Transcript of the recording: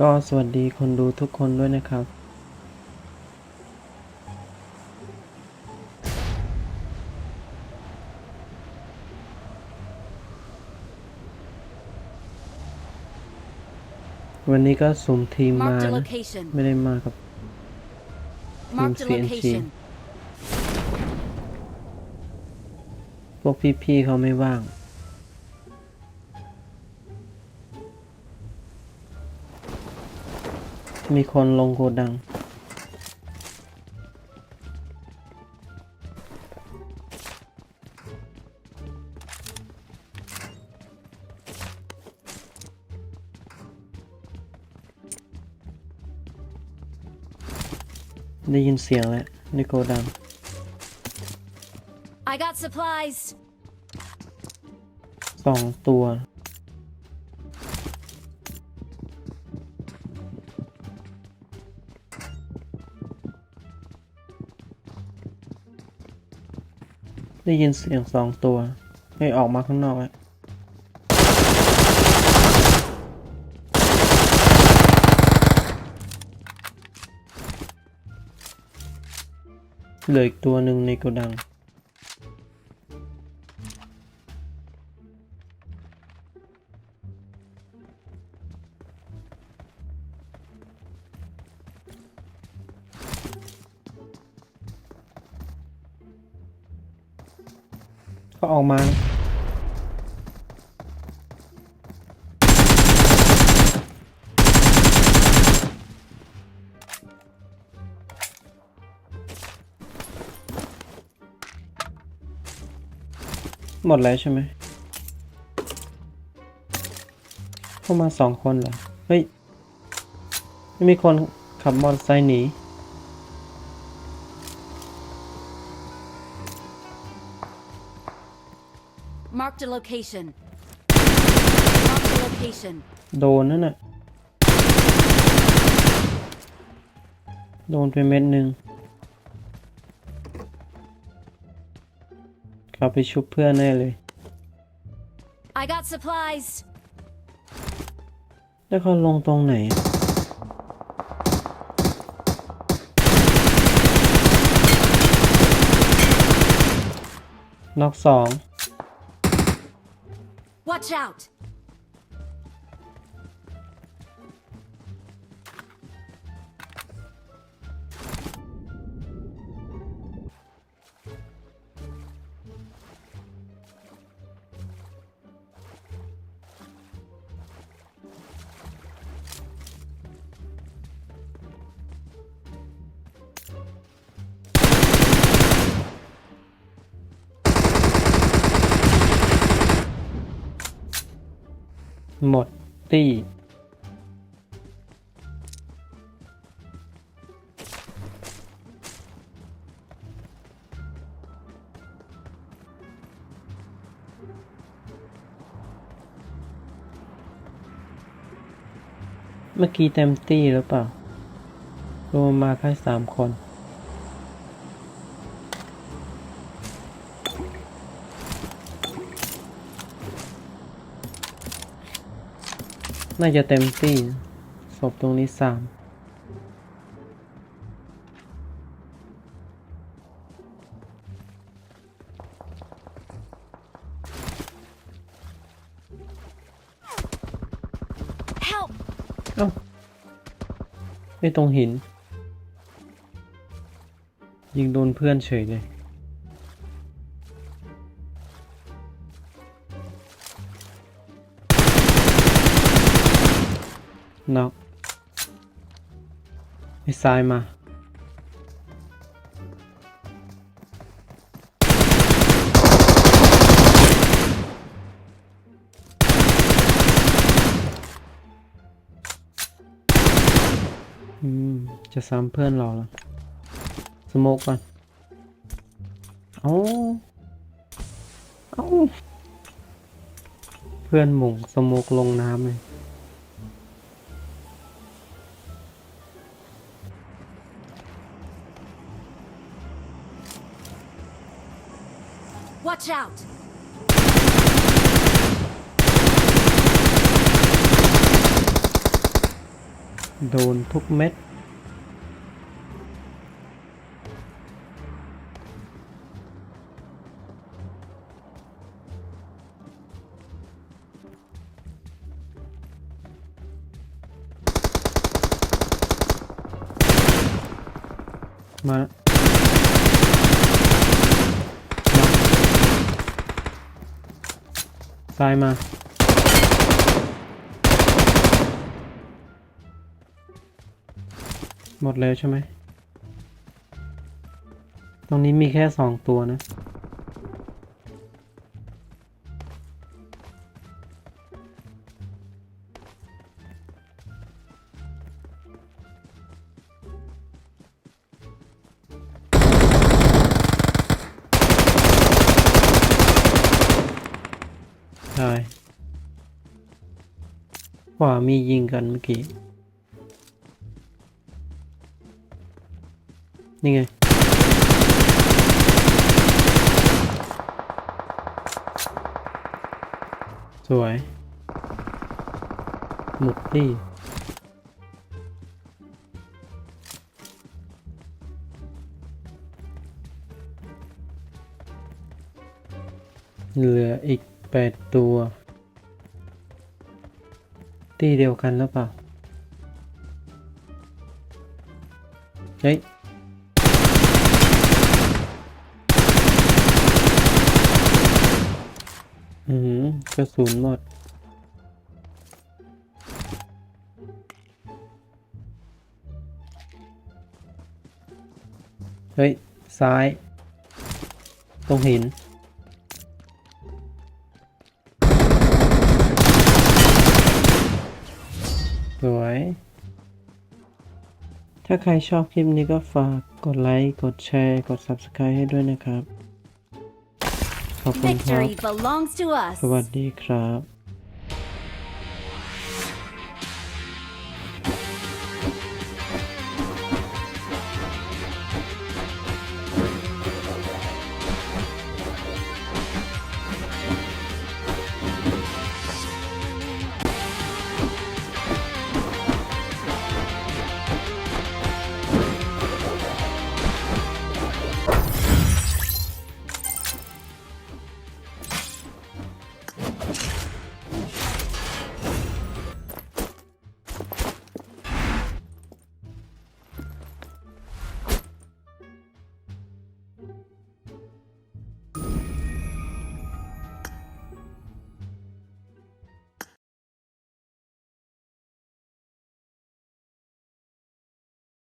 ก็สวัสดีคนดูทุกคนด้วยนะครับ วันนี้ก็สุ่มทีมมา Marked a นะ location. ไม่ได้มากับ Marked a CNC. location. พวกพี่ๆเขาไม่ว่าง มีคนลงโกดัง ได้ยินเสียงแล้วในโกดัง I got supplies. สองตัว ได้ยินเสียงสองตัว ให้ออกมาข้างนอกเหลืออีกตัวหนึ่งในโกดัง ก็ออกมา หมดแล้วใช่ไหมเข้ามาสองคนเหรอ เฮ้ย ไม่มีคนขับมอเตอร์ไซค์หนี Marked a location. Marked a location. โดนนั่นน่ะ โดนไปเม็ดหนึ่งเขาไปชุบเพื่อนแน่เลย I got supplies. แล้วเขาลงตรงไหนน็อกสอง Watch out. หมดตี้เมื่อกี้เต็มตี้หรือเปล่ารวมมาแค่สามคน น่าจะเต็มที่นะศพตรงนี้สาม Help. เอ้าไอ้ตรงหิน ยิงโดนเพื่อนเฉยเลย น็อกไอ้ซ้ายมา อืม จะซ้ำเพื่อนเราล้วสโมกก่อน เอาเอาเพื่อนหมงสโมกลงน้ำเลย Watch out. โดนทุกเม็ด มาแล้วมา ซ้ายมา หมดแล้วใช่ไหม ตรงนี้มีแค่สองตัวนะ ใช่ขวามียิงกันเมื่อกี้ นี่ไง สวย หมดที่เหลืออีก แปดตัวที่เดียวกันหรือเปล่า เฮ้ย อือหือกระสุนหมดเฮ้ย ซ้าย ตรงหิน ถ้าใครชอบคลิปนี้ก็ฝากกดไลค์ กดแชร์ กด Subscribe ให้ด้วยนะครับ ขอบคุณครับ Victory belongs to us. สวัสดีครับ